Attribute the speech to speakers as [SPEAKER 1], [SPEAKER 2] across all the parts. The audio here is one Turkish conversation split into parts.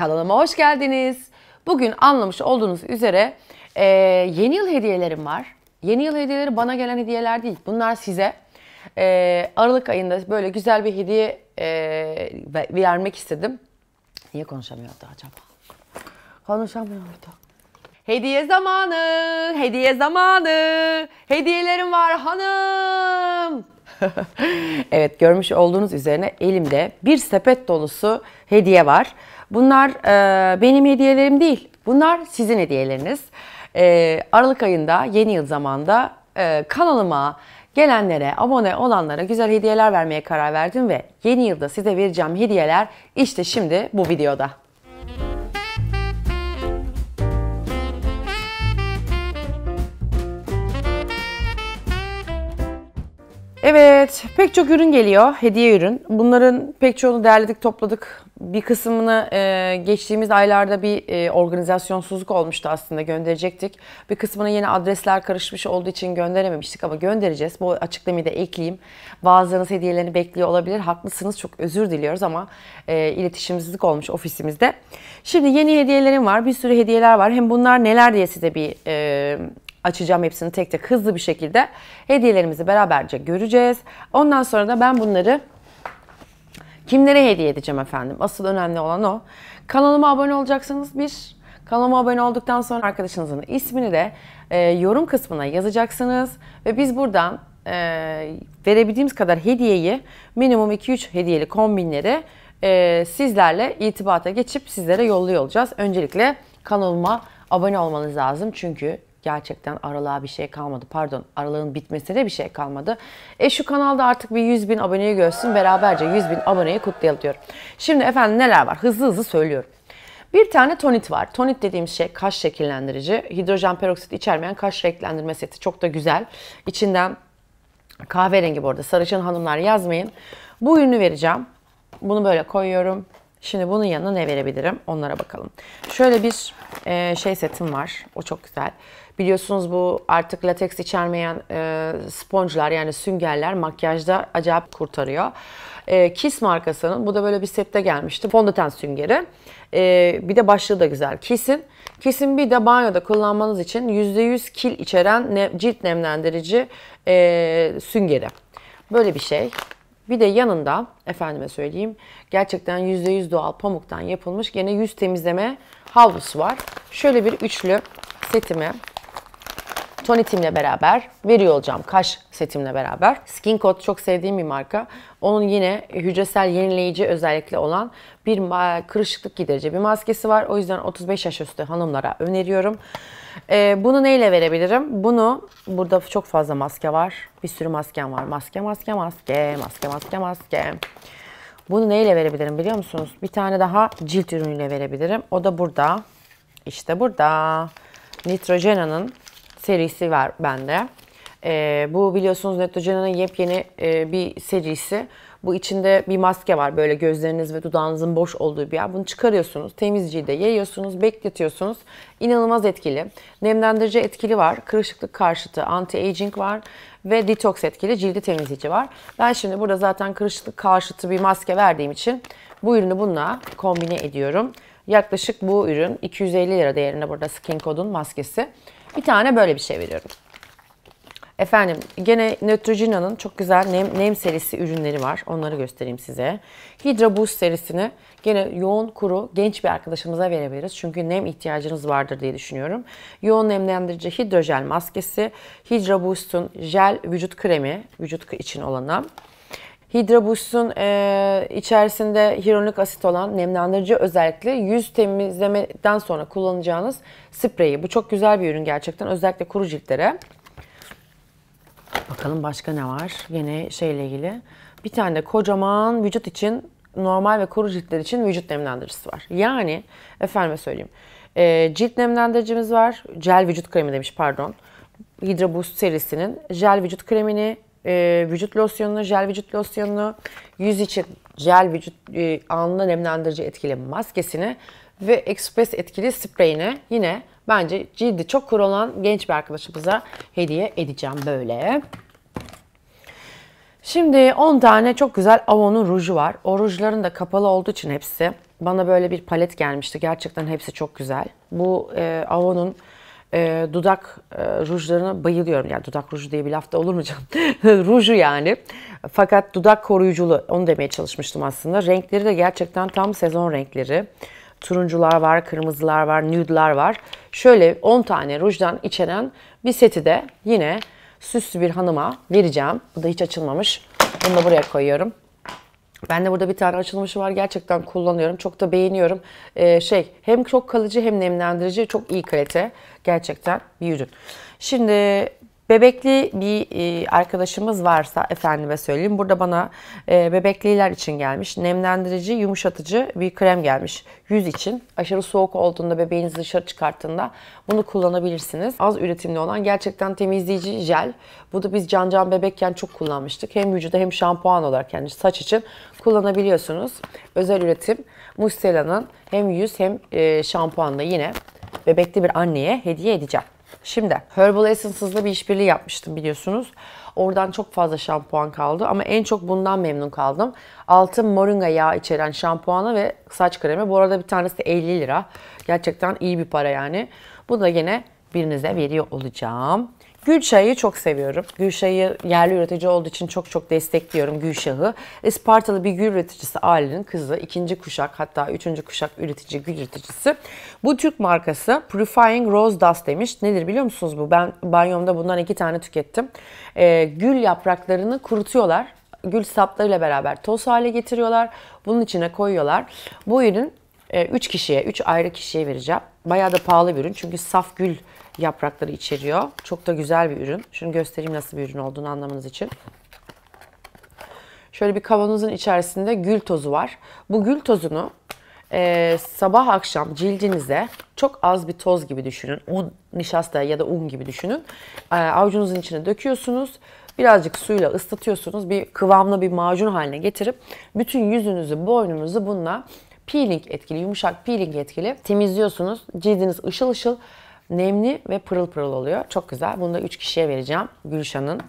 [SPEAKER 1] Kanalıma hoş geldiniz. Bugün anlamış olduğunuz üzere e, yeni yıl hediyelerim var. Yeni yıl hediyeleri bana gelen hediyeler değil. Bunlar size. E, Aralık ayında böyle güzel bir hediye e, ve- vermek istedim. Niye konuşamıyordu acaba? Konuşamıyordu. Hediye zamanı, hediye zamanı, hediyelerim var hanım. evet görmüş olduğunuz üzerine elimde bir sepet dolusu hediye var. Bunlar e, benim hediyelerim değil. Bunlar sizin hediyeleriniz. E, Aralık ayında yeni yıl zamanda e, kanalıma gelenlere, abone olanlara güzel hediyeler vermeye karar verdim ve yeni yılda size vereceğim hediyeler işte şimdi bu videoda. Evet, pek çok ürün geliyor, hediye ürün. Bunların pek çoğunu derledik, topladık. Bir kısmını e, geçtiğimiz aylarda bir e, organizasyonsuzluk olmuştu aslında gönderecektik. Bir kısmını yine adresler karışmış olduğu için gönderememiştik ama göndereceğiz. Bu açıklamayı da ekleyeyim. Bazılarınız hediyelerini bekliyor olabilir. Haklısınız, çok özür diliyoruz ama e, iletişimsizlik olmuş ofisimizde. Şimdi yeni hediyelerim var, bir sürü hediyeler var. Hem bunlar neler diye size bir... E, açacağım hepsini tek tek hızlı bir şekilde. Hediyelerimizi beraberce göreceğiz. Ondan sonra da ben bunları kimlere hediye edeceğim efendim? Asıl önemli olan o. Kanalıma abone olacaksınız bir. Kanalıma abone olduktan sonra arkadaşınızın ismini de e, yorum kısmına yazacaksınız. Ve biz buradan e, verebildiğimiz kadar hediyeyi minimum 2-3 hediyeli kombinleri e, sizlerle irtibata geçip sizlere yolluyor olacağız. Öncelikle kanalıma abone olmanız lazım çünkü gerçekten aralığa bir şey kalmadı. Pardon aralığın bitmesine bir şey kalmadı. E şu kanalda artık bir 100 bin aboneyi görsün beraberce 100 bin aboneyi kutlayalım diyorum. Şimdi efendim neler var hızlı hızlı söylüyorum. Bir tane tonit var. Tonit dediğimiz şey kaş şekillendirici. Hidrojen peroksit içermeyen kaş renklendirme seti. Çok da güzel. İçinden kahverengi bu arada. Sarışın hanımlar yazmayın. Bu ürünü vereceğim. Bunu böyle koyuyorum. Şimdi bunun yanına ne verebilirim? Onlara bakalım. Şöyle bir e, şey setim var. O çok güzel. Biliyorsunuz bu artık lateks içermeyen e, sponjlar yani süngerler makyajda acayip kurtarıyor. E, Kiss markasının bu da böyle bir sette gelmişti. Fondöten süngeri. E, bir de başlığı da güzel. Kiss'in Kiss'in bir de banyoda kullanmanız için %100 kil içeren ne, cilt nemlendirici e, süngeri. Böyle bir şey. Bir de yanında efendime söyleyeyim gerçekten %100 doğal pamuktan yapılmış gene yüz temizleme havlusu var. Şöyle bir üçlü setimi tonitimle beraber veriyor olacağım. Kaş setimle beraber. Skin Code çok sevdiğim bir marka. Onun yine hücresel yenileyici özellikle olan bir kırışıklık giderici bir maskesi var. O yüzden 35 yaş üstü hanımlara öneriyorum. Ee, bunu neyle verebilirim? Bunu burada çok fazla maske var. Bir sürü maskem var. Maske, maske, maske, maske, maske, maske. Bunu neyle verebilirim biliyor musunuz? Bir tane daha cilt ürünüyle verebilirim. O da burada. İşte burada. Neutrogena'nın serisi var bende. Ee, bu biliyorsunuz Neutrogena'nın yepyeni e, bir serisi. Bu içinde bir maske var böyle gözleriniz ve dudağınızın boş olduğu bir yer. Bunu çıkarıyorsunuz. Temizciyi de yayıyorsunuz, bekletiyorsunuz. İnanılmaz etkili. Nemlendirici etkili var. Kırışıklık karşıtı anti-aging var. Ve detoks etkili cildi temizleyici var. Ben şimdi burada zaten kırışıklık karşıtı bir maske verdiğim için bu ürünü bununla kombine ediyorum. Yaklaşık bu ürün 250 lira değerinde burada Skin Code'un maskesi. Bir tane böyle bir şey veriyorum. Efendim gene Neutrogena'nın çok güzel nem, nem serisi ürünleri var. Onları göstereyim size. Hydra Boost serisini gene yoğun kuru genç bir arkadaşımıza verebiliriz. Çünkü nem ihtiyacınız vardır diye düşünüyorum. Yoğun nemlendirici hidrojel maskesi, Hydra Boost'un jel vücut kremi, vücut için olanı. Hydra Boost'un e, içerisinde hyaluronik asit olan nemlendirici özellikle yüz temizlemeden sonra kullanacağınız spreyi. Bu çok güzel bir ürün gerçekten özellikle kuru ciltlere. Bakalım başka ne var? Yine şeyle ilgili. Bir tane de kocaman vücut için normal ve kuru ciltler için vücut nemlendiricisi var. Yani efendime söyleyeyim. e, cilt nemlendiricimiz var. Jel vücut kremi demiş pardon. Hydra Boost serisinin jel vücut kremini, e, vücut losyonunu, jel vücut losyonunu, yüz için jel vücut e, anında nemlendirici etkili maskesini ve Express etkili spreyini yine bence cildi çok kuru olan genç bir arkadaşımıza hediye edeceğim böyle. Şimdi 10 tane çok güzel Avon'un ruju var. O rujların da kapalı olduğu için hepsi bana böyle bir palet gelmişti. Gerçekten hepsi çok güzel. Bu e, Avon'un e, dudak e, rujlarına bayılıyorum. Yani dudak ruju diye bir laf da olur mu canım? Ruju yani. Fakat dudak koruyuculu onu demeye çalışmıştım aslında. Renkleri de gerçekten tam sezon renkleri. Turuncular var, kırmızılar var, nude'lar var. Şöyle 10 tane rujdan içeren bir seti de yine süslü bir hanıma vereceğim. Bu da hiç açılmamış. Bunu da buraya koyuyorum. Ben de burada bir tane açılmışı var. Gerçekten kullanıyorum. Çok da beğeniyorum. Ee, şey hem çok kalıcı hem nemlendirici. Çok iyi kalite. Gerçekten bir ürün. Şimdi Bebekli bir e, arkadaşımız varsa efendime söyleyeyim. Burada bana e, bebekliler için gelmiş. Nemlendirici, yumuşatıcı bir krem gelmiş. Yüz için. Aşırı soğuk olduğunda bebeğinizi dışarı çıkarttığında bunu kullanabilirsiniz. Az üretimli olan gerçekten temizleyici jel. Bu da biz Can Can bebekken çok kullanmıştık. Hem vücuda hem şampuan olarak yani saç için kullanabiliyorsunuz. Özel üretim Mustela'nın hem yüz hem e, şampuanla yine bebekli bir anneye hediye edeceğim. Şimdi Herbal Essence'ızla bir işbirliği yapmıştım biliyorsunuz. Oradan çok fazla şampuan kaldı ama en çok bundan memnun kaldım. Altın moringa yağı içeren şampuanı ve saç kremi. Bu arada bir tanesi de 50 lira. Gerçekten iyi bir para yani. Bu da yine birinize veriyor olacağım. Gülşah'ı çok seviyorum. Gülşah'ı yerli üretici olduğu için çok çok destekliyorum Gülşah'ı. Ispartalı bir gül üreticisi ailenin kızı. ikinci kuşak hatta üçüncü kuşak üretici gül üreticisi. Bu Türk markası Purifying Rose Dust demiş. Nedir biliyor musunuz bu? Ben banyomda bundan iki tane tükettim. Ee, gül yapraklarını kurutuyorlar. Gül saplarıyla beraber toz hale getiriyorlar. Bunun içine koyuyorlar. Bu ürün 3 e, kişiye, 3 ayrı kişiye vereceğim. Bayağı da pahalı bir ürün çünkü saf gül yaprakları içeriyor. Çok da güzel bir ürün. Şunu göstereyim nasıl bir ürün olduğunu anlamanız için. Şöyle bir kavanozun içerisinde gül tozu var. Bu gül tozunu e, sabah akşam cildinize çok az bir toz gibi düşünün. Un, nişasta ya da un gibi düşünün. E, avucunuzun içine döküyorsunuz. Birazcık suyla ıslatıyorsunuz. Bir kıvamlı bir macun haline getirip bütün yüzünüzü, boynunuzu bununla peeling etkili, yumuşak peeling etkili temizliyorsunuz. Cildiniz ışıl ışıl nemli ve pırıl pırıl oluyor. Çok güzel. Bunu da 3 kişiye vereceğim. Gülşah'ın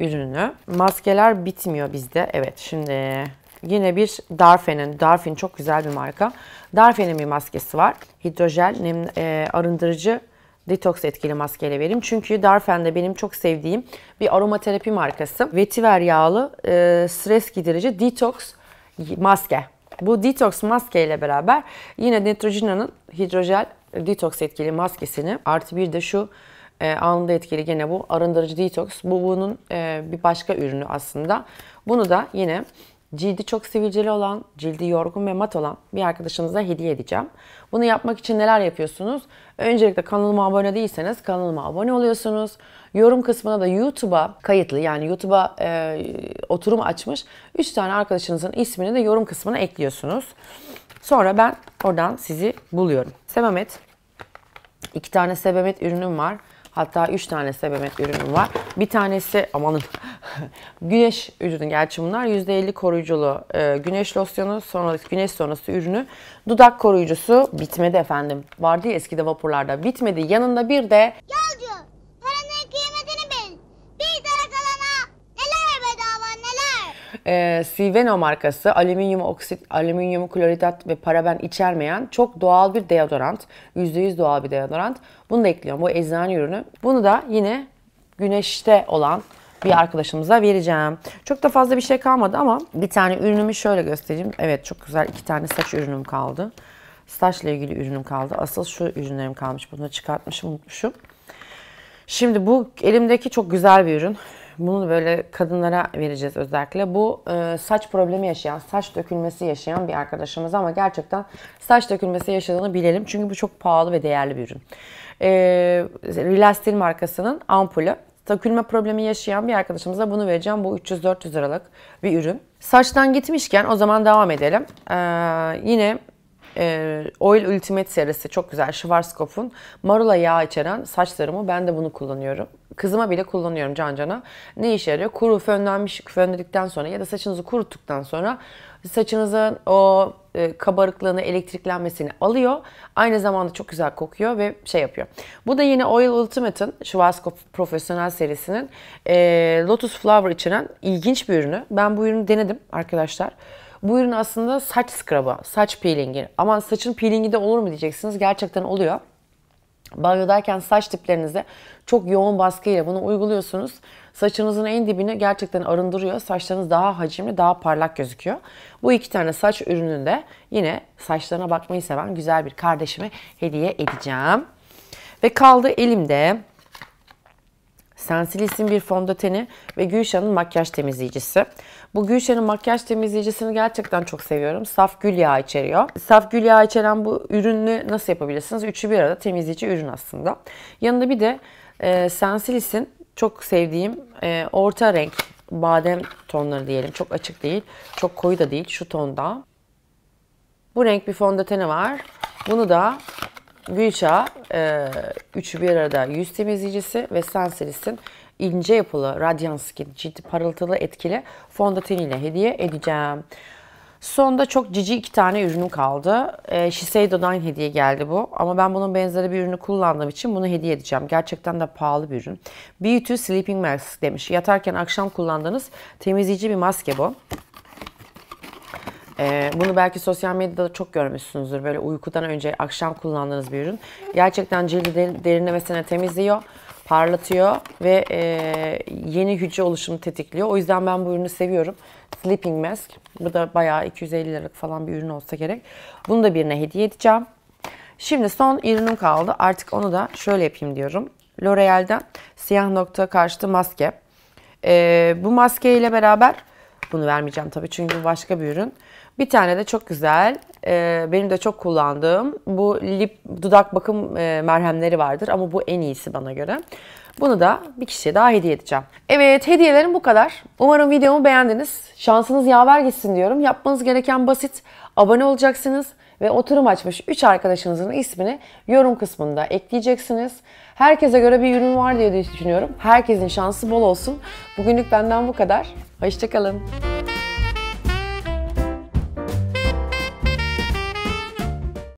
[SPEAKER 1] ürününü. Maskeler bitmiyor bizde. Evet şimdi yine bir Darfen'in. Darfin çok güzel bir marka. Darfen'in bir maskesi var. Hidrojel nem, e, arındırıcı detoks etkili maskeyle vereyim. Çünkü Darfen de benim çok sevdiğim bir aromaterapi markası. Vetiver yağlı e, stres giderici detoks maske. Bu detoks maske ile beraber yine Neutrogena'nın hidrojel detoks etkili maskesini artı bir de şu e, anında etkili gene bu arındırıcı detoks. Bu bunun e, bir başka ürünü aslında. Bunu da yine cildi çok sivilceli olan, cildi yorgun ve mat olan bir arkadaşınıza hediye edeceğim. Bunu yapmak için neler yapıyorsunuz? Öncelikle kanalıma abone değilseniz kanalıma abone oluyorsunuz. Yorum kısmına da YouTube'a kayıtlı yani YouTube'a e, oturum açmış 3 tane arkadaşınızın ismini de yorum kısmına ekliyorsunuz. Sonra ben oradan sizi buluyorum. Sebamet İki tane sebemet ürünüm var. Hatta üç tane sebemet ürünüm var. Bir tanesi amanın güneş ürünü gerçi bunlar. %50 koruyuculu e, güneş losyonu, sonra güneş sonrası ürünü. Dudak koruyucusu bitmedi efendim. Vardı ya eskide vapurlarda bitmedi. Yanında bir de
[SPEAKER 2] Yolcu, paranın kıymetini bil. Bir tane kalana neler bedava neler.
[SPEAKER 1] E, Siveno markası alüminyum oksit, alüminyum kloridat ve paraben içermeyen çok doğal bir deodorant. %100 doğal bir deodorant. Bunu da ekliyorum. Bu eczane ürünü. Bunu da yine güneşte olan bir arkadaşımıza vereceğim. Çok da fazla bir şey kalmadı ama bir tane ürünümü şöyle göstereyim. Evet çok güzel iki tane saç ürünüm kaldı. Saçla ilgili ürünüm kaldı. Asıl şu ürünlerim kalmış. Bunu çıkartmışım, unutmuşum. Şimdi bu elimdeki çok güzel bir ürün. Bunu böyle kadınlara vereceğiz özellikle. Bu e, saç problemi yaşayan, saç dökülmesi yaşayan bir arkadaşımız ama gerçekten saç dökülmesi yaşadığını bilelim. Çünkü bu çok pahalı ve değerli bir ürün. E, Rilastil markasının ampulü. Dökülme problemi yaşayan bir arkadaşımıza bunu vereceğim. Bu 300-400 liralık bir ürün. Saçtan gitmişken o zaman devam edelim. E, yine e, Oil Ultimate serisi çok güzel. Schwarzkopf'un marula yağı içeren saçlarımı ben de bunu kullanıyorum. Kızıma bile kullanıyorum can cana. Ne işe yarıyor? Kuru fönlenmiş, fönledikten sonra ya da saçınızı kuruttuktan sonra saçınızın o e, kabarıklığını, elektriklenmesini alıyor. Aynı zamanda çok güzel kokuyor ve şey yapıyor. Bu da yine Oil Ultimate'ın Schwarzkopf Profesyonel serisinin e, Lotus Flower içeren ilginç bir ürünü. Ben bu ürünü denedim arkadaşlar. Bu ürün aslında saç scrub'ı, saç peelingi. Ama saçın peelingi de olur mu diyeceksiniz. Gerçekten oluyor. Banyodayken saç diplerinize çok yoğun baskıyla bunu uyguluyorsunuz. Saçınızın en dibini gerçekten arındırıyor. Saçlarınız daha hacimli, daha parlak gözüküyor. Bu iki tane saç ürününü de yine saçlarına bakmayı seven güzel bir kardeşime hediye edeceğim. Ve kaldı elimde Sensilis'in bir fondöteni ve Gülşah'ın makyaj temizleyicisi. Bu Gülşah'ın makyaj temizleyicisini gerçekten çok seviyorum. Saf gül yağı içeriyor. Saf gül yağı içeren bu ürünü nasıl yapabilirsiniz? Üçü bir arada temizleyici ürün aslında. Yanında bir de e, Sensilis'in çok sevdiğim e, orta renk badem tonları diyelim. Çok açık değil, çok koyu da değil. Şu tonda. Bu renk bir fondöteni var. Bunu da Gülşah e, üçü bir arada yüz temizleyicisi ve Sensilis'in ince yapılı Radiant Skin ciddi parıltılı etkili fondöteniyle hediye edeceğim. Sonda çok cici iki tane ürünüm kaldı. E, Shiseido'dan hediye geldi bu. Ama ben bunun benzeri bir ürünü kullandığım için bunu hediye edeceğim. Gerçekten de pahalı bir ürün. Beauty Sleeping Mask demiş. Yatarken akşam kullandığınız temizleyici bir maske bu. Ee, bunu belki sosyal medyada çok görmüşsünüzdür. Böyle uykudan önce akşam kullandığınız bir ürün. Gerçekten cildi de- derinlemesine temizliyor, parlatıyor ve e, yeni hücre oluşumu tetikliyor. O yüzden ben bu ürünü seviyorum. Sleeping Mask. Bu da bayağı 250 liralık falan bir ürün olsa gerek. Bunu da birine hediye edeceğim. Şimdi son ürünüm kaldı. Artık onu da şöyle yapayım diyorum. L'Oreal'den siyah nokta karşıtı maske. Ee, bu maske ile beraber bunu vermeyeceğim tabii çünkü bu başka bir ürün. Bir tane de çok güzel, e, benim de çok kullandığım bu lip dudak bakım e, merhemleri vardır ama bu en iyisi bana göre. Bunu da bir kişiye daha hediye edeceğim. Evet hediyelerim bu kadar. Umarım videomu beğendiniz. Şansınız yaver gitsin diyorum. Yapmanız gereken basit. Abone olacaksınız ve oturum açmış 3 arkadaşınızın ismini yorum kısmında ekleyeceksiniz. Herkese göre bir ürün var diye düşünüyorum. Herkesin şansı bol olsun. Bugünlük benden bu kadar. Hoşçakalın.